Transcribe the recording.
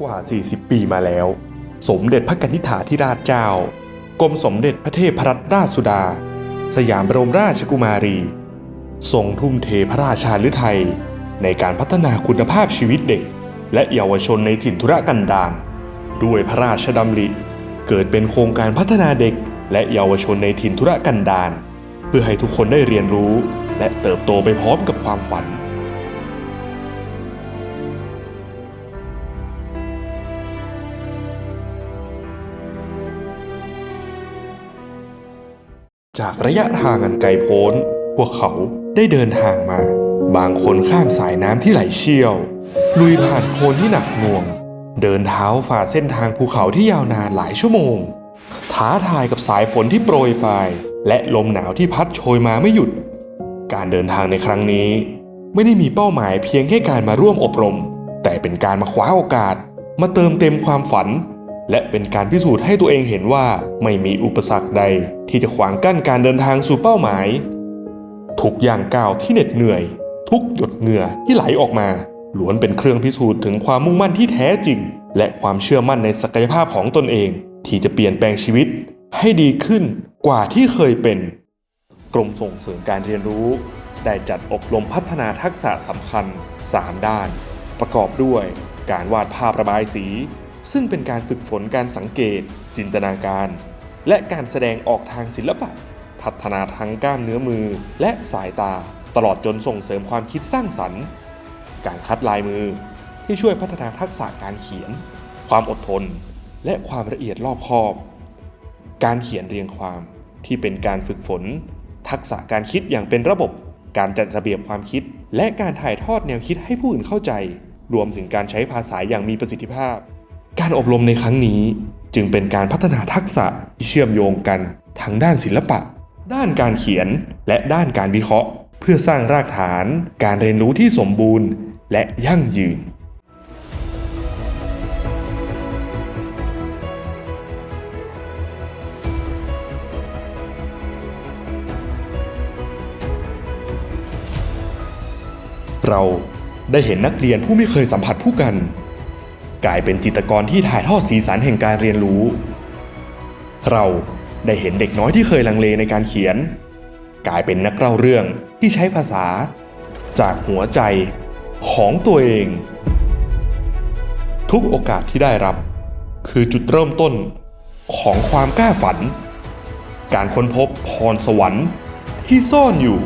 กว่า 40 ปีมาแล้ว สมเด็จพระกนิษฐาธิราชเจ้ากรมสมเด็จพระเทพรัตนราชสุดา สยามบรมราชกุมารีทรงทุ่มเทพระราชาฤทัยในการพัฒนาคุณภาพชีวิตเด็ก และเยาวชนในถิ่นธุรกันดารด้วยพระราชดำริ เกิดเป็นโครงการพัฒนาเด็ก และเยาวชนในถิ่นธุรกันดารเพื่อให้ทุกคนได้เรียนรู้ และเติบโตไปพร้อมกับความฝัน จากระยะทางอันไกลโพ้น พวกเขาได้เดินทางมา บางคนข้ามสายน้ำที่ไหลเชี่ยว ลุยผ่านโคลนที่หนักหน่วง เดินเท้าฝ่าเส้นทางภูเขาที่ยาวนานหลายชั่วโมง ท้าทายกับสายฝนที่โปรยปลายและลมหนาวที่พัดโชยมาไม่หยุด การเดินทางในครั้งนี้ ไม่ได้มีเป้าหมายเพียงแค่การมาร่วมอบรม แต่เป็นการมาคว้าโอกาส มาเติมเต็มความฝัน และเป็นการพิสูจน์ให้ตัวเองเห็นว่าไม่มีอุปสรรคใด ที่จะขวางกั้นการเดินทางสู่เป้าหมาย ทุกอย่างก้าวที่เหน็ดเหนื่อย ทุกหยดเหงื่อที่ไหลออกมาล้วนเป็นเครื่องพิสูจน์ถึงความมุ่งมั่นที่แท้จริง และความเชื่อมั่นในศักยภาพของตนเอง ที่จะเปลี่ยนแปลงชีวิต ให้ดีขึ้นกว่าที่เคยเป็น กรมส่งเสริมการเรียนรู้ ได้จัดอบรมพัฒนาทักษะสำคัญ 3 ด้าน ประกอบด้วย การวาดภาพระบายสี ซึ่งเป็นการฝึกฝนการสังเกต จินตนาการ และการแสดงออกทางศิลปะ พัฒนาทั้งกล้ามเนื้อมือและสายตาตลอดจนส่งเสริมความคิดสร้างสรรค์ การคัดลายมือที่ช่วยพัฒนาทักษะการเขียน ความอดทน และความละเอียดรอบคอบ การเขียนเรียงความที่เป็นการฝึกฝน ทักษะการคิดอย่างเป็นระบบ การจัดระเบียบความคิด และการถ่ายทอดแนวคิดให้ผู้อื่นเข้าใจ รวมถึงการใช้ภาษาอย่างมีประสิทธิภาพ การอบรมในครั้งนี้จึงเป็นการพัฒนาทักษะที่เชื่อมโยงกันทั้งด้านศิลปะ ด้านการเขียนและด้านการวิเคราะห์ เพื่อสร้างรากฐานการเรียนรู้ที่สมบูรณ์และยั่งยืน เราได้เห็นนักเรียนผู้ไม่เคยสัมผัสผู้กัน กลายเป็นจิตรกรที่ถ่ายทอดสีสันแห่งการเรียนรู้ เราได้เห็นเด็กน้อยที่เคยลังเลในการเขียน กลายเป็นนักเล่าเรื่องที่ใช้ภาษา จากหัวใจของตัวเอง ทุกโอกาสที่ได้รับ คือจุดเริ่มต้นของความกล้าฝัน การค้นพบพรสวรรค์ที่ซ่อนอยู่